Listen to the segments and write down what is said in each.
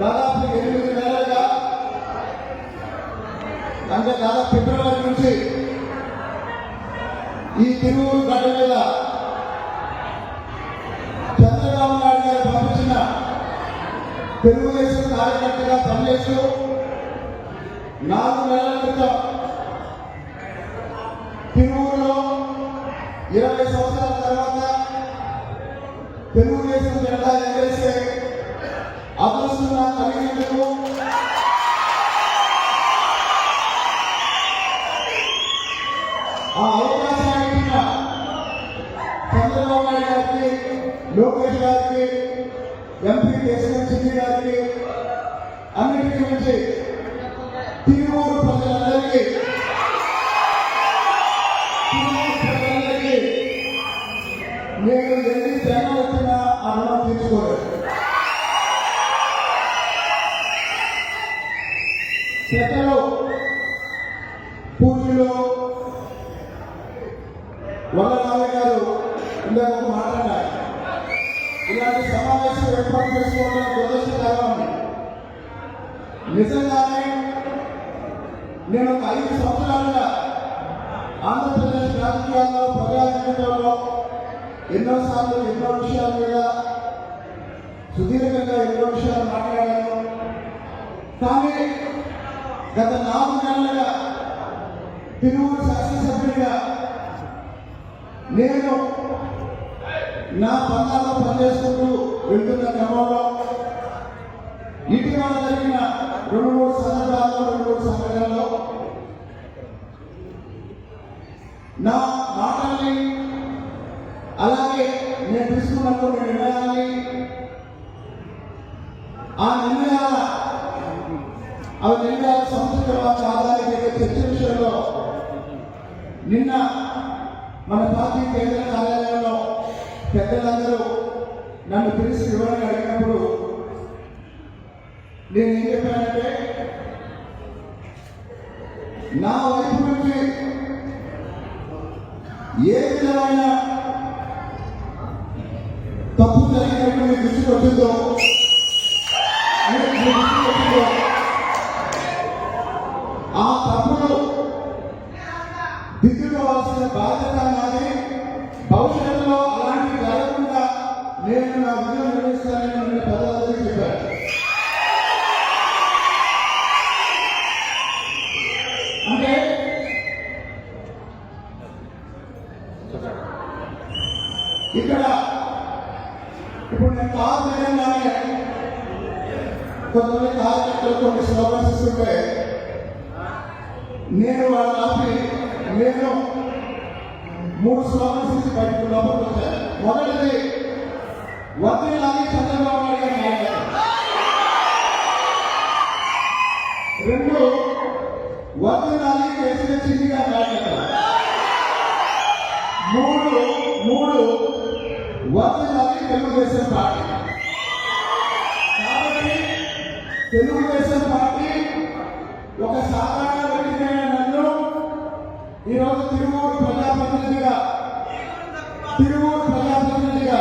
దాదాపు ఎనిమిది నెలలుగా అంటే దాదాపు ఫిబ్రవరి నుంచి ఈ తిరువురు గడ్డ మీద చంద్రబాబు నాయుడు గారు పంపించిన తెలుగుదేశం కార్యకర్తగా పనిచేస్తూ నాలుగు నెలల క్రితం తిరువురులో ఇరవై సంవత్సరాల తర్వాత తెలుగుదేశం జనతా ఎమ్మెల్సీ నాకు కలిగినందుకు ఆ అవకాశాన్ని ఇచ్చిన చంద్రబాబు నాయుడు గారికి లోకేష్ గారికి ఎంపీ కేశవన్ చిన్ని గారికి అన్నిటికీ మించి తిరువూరు ప్రజలందరికీ తిరువూరు ప్రజలందరికీ నేను ఎన్ని జనం వచ్చినా ఆ రుణం తీర్చుకోలేదు పూర్తిలో పూజలో వల్లరావు గారు ఇందాక మాట్లాడారు ఇలాంటి సమావేశం ఏర్పాటు చేసుకోవడం దురదృష్టకరం నిజంగానే నేను ఒక ఐదు సంవత్సరాలుగా ఆంధ్రప్రదేశ్ రాజకీయాల్లో ప్రజాజీవితంలో ఎన్నోసార్లు ఎన్నో విషయాల మీద సుదీర్ఘంగా ఎన్నో విషయాలు మాట్లాడాను కానీ గత నాలుగు నెలలుగా తిరువురు శాసనసభ్యుడిగా నేను నా పన్నాలో పనిచేసుకుంటూ వెళ్తున్న క్రమంలో ఇటీవల జరిగిన రెండు మూడు సందర్భాల్లో రెండు మూడు సంఘటనల్లో నా మాటల్ని అలాగే నేను తీసుకున్న కొన్ని నిర్ణయాల్ని ఆ నిర్ణయాలు అవి నిండా సంస్కృత ఆధారిత చర్చ విషయంలో నిన్న మన పార్టీ కేంద్ర కార్యాలయంలో పెద్దలందరూ నన్ను పిలిచి వివరణ అడిగినప్పుడు నేను ఏం చెప్పానంటే నా వైపు నుంచి ఏ విధమైన తప్పు జరిగినట్టు మీ దృష్టికి వచ్చిందో బాధ్యత నాది భవిష్యత్తులో అలాంటి జరగకుండా నేను నా విధులు నిర్వహిస్తానని నేను పెద్దలందరికీ చెప్పాను అంటే ఇక్కడ ఇప్పుడు నేను కారు దిగంగానే కొంతమంది కార్యకర్తలు కొన్ని స్లోగన్స్ ఇస్తుంటే నేను వాళ్ళ నేను మూడు స్లోగన్స్ ఇచ్చి బయటకు లోపలికి వచ్చాను మొదటిది వదిలాలి చంద్రబాబు నాయుడు గారి నాయకత్వం రెండు వదిలాలి కేసీఆర్ చిన్ని గారి నాయకత్వం మూడు మూడు వదిలాలి తెలుగుదేశం పార్టీ కాబట్టి తెలుగుదేశం పార్టీ ఒక సాధారణ వ్యక్తిమైన నన్ను ఈరోజు తిరుమూరు ప్రజాప్రతినిధిగా తిరుమూరు ప్రజాప్రతినిధిగా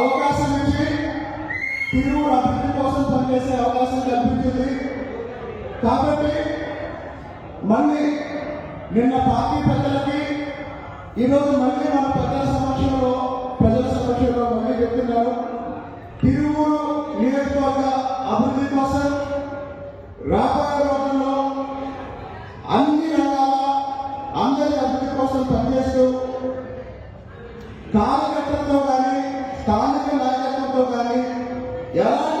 అవకాశం ఇచ్చి తిరుమూరు అభివృద్ధి కోసం పనిచేసే అవకాశం కల్పించింది. కాబట్టి మళ్ళీ నిన్న పార్టీ పెద్దలకి ఈరోజు మళ్ళీ మన పెద్దల సమక్షంలో ప్రజల సమక్షంలో మళ్ళీ చెప్తున్నారు. తిరుమూరు నియోజకవర్గ అభివృద్ధి కోసం రాబోయే రోజుల్లో అన్ని Yeah.